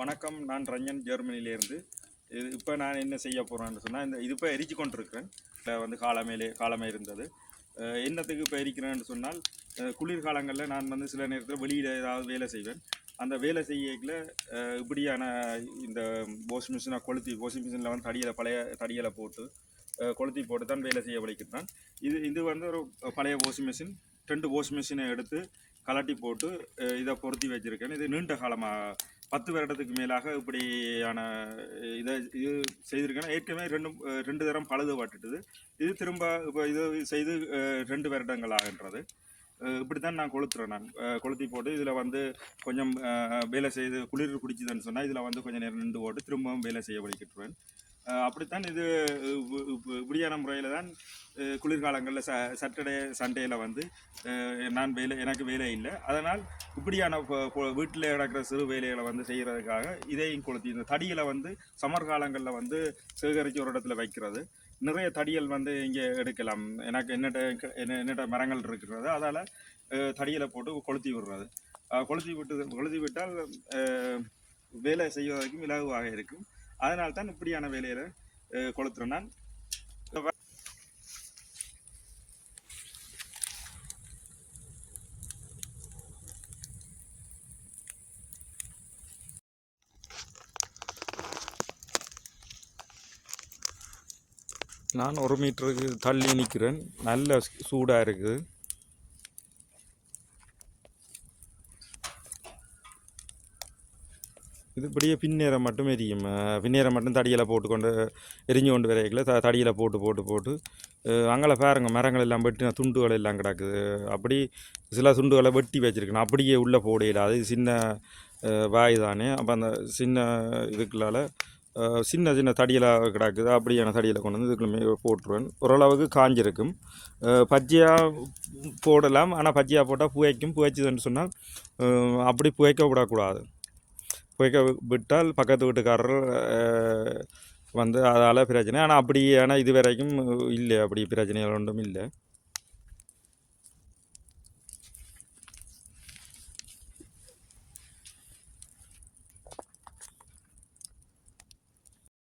வணக்கம் நான் ரஞ்சன் ஜெர்மனிலேருந்து இது இப்போ நான் என்ன செய்ய போகிறேன்னு சொன்னால் இந்த இது இப்போ எரிச்சு கொண்டிருக்கிறேன். வந்து காலமேலே காலமே இருந்தது. என்னத்துக்கு இப்போ எரிக்கிறேன்னு சொன்னால் குளிர்காலங்களில் நான் வந்து சில நேரத்தில் வெளியில் ஏதாவது வேலை செய்வேன். அந்த வேலை செய்யல இப்படியான இந்த வாஷிங் மிஷினை கொளுத்தி வாஷிங் மிஷினில் வந்து தடியலை பழைய தடியலை போட்டு கொளுத்தி போட்டு தான் வேலை செய்ய வலிக்கிறான் இது இது வந்து ஒரு பழைய வாஷிங் மிஷின் ரெண்டு வாஷிங் மிஷினை எடுத்து கலட்டி போட்டு இதை பொருத்தி வச்சுருக்கேன். இது நீண்ட காலமாக பத்து வருடத்துக்கு மேலாக இப்படியான இதை இது செய்திருக்கேன் ஏற்கனவே ரெண்டு ரெண்டு தரம் பழுதுபட்டுட்டுது இது திரும்ப இப்போ இது செய்து ரெண்டு வருடங்கள் ஆகின்றது இப்படி தான் நான் கொளுத்துறேன் நான். கொளுத்தி போட்டு இதில் வந்து கொஞ்சம் வேலை செய்து குளிர் குடிச்சுதுன்னு சொன்னால் இதில் வந்து கொஞ்சம் நேரம் நின்று போட்டு திரும்பவும் வேலை செய்ய வலிக்கிட்டுருவேன். அப்படித்தான் இது இப்படியான முறையில் தான் குளிர்காலங்களில் ச சாட்டர்டே சண்டேயில் வந்து நான் வேலை எனக்கு வேலை இல்லை. அதனால் இப்படியான வீட்டில் நடக்கிற சிறு வேலைகளை வந்து செய்கிறதுக்காக இதையும் கொளுத்தி இந்த தடிகளை வந்து சமர் காலங்களில் வந்து சேகரித்து ஒரு இடத்துல வைக்கிறது. நிறைய தடிகள் வந்து இங்கே எடுக்கலாம். எனக்கு என்னட்ட என்ன என்னட்ட மரங்கள் இருக்கிறது. அதால் தடியில் போட்டு கொளுத்தி விடுறது. கொளுத்தி விட்டு கொளுத்தி விட்டால் வேலை செய்வதற்கும் இலகுவாக இருக்கும். அதனால தான் இப்படியான வேலையில கொளுத்துறேன் நான் நான் ஒரு மீட்டருக்கு தள்ளி நிற்கிறேன் நல்ல சூடாக இருக்குது. இது இப்படியே பின்னேரம் மட்டும் எரியும். பின்னேரம் மட்டும் தடியில் போட்டுக்கொண்டு எரிஞ்சு கொண்டு வரையில த தடியில் போட்டு போட்டு போட்டு அங்கே பாருங்கள் மரங்கள் எல்லாம் வெட்டின துண்டுகள் எல்லாம் கிடக்குது. அப்படி சில துண்டுகளை வெட்டி வச்சிருக்கணும். அப்படியே உள்ளே போடையில அது சின்ன வாய் தானே. அப்போ அந்த சின்ன இதுக்குள்ளால சின்ன சின்ன தடியெல்லாம் கிடக்குது. அப்படியான தடியில் கொண்டு வந்து இதுக்குள்ள போட்டுருவேன். ஓரளவுக்கு காஞ்சிருக்கும். பச்சையாக போடலாம். ஆனால் பச்சையாக போட்டால் புகைக்கும். புகைச்சதுன்னு சொன்னால் அப்படி புகைக்க விடக்கூடாது. புகைக்க விட்டால் பக்கத்து வீட்டுக்காரர் வந்து அதால் பிரச்சனை. ஆனால் அப்படி ஆனால் இது வரைக்கும் இல்லை. அப்படி பிரச்சனைகள் ஒன்றும் இல்லை.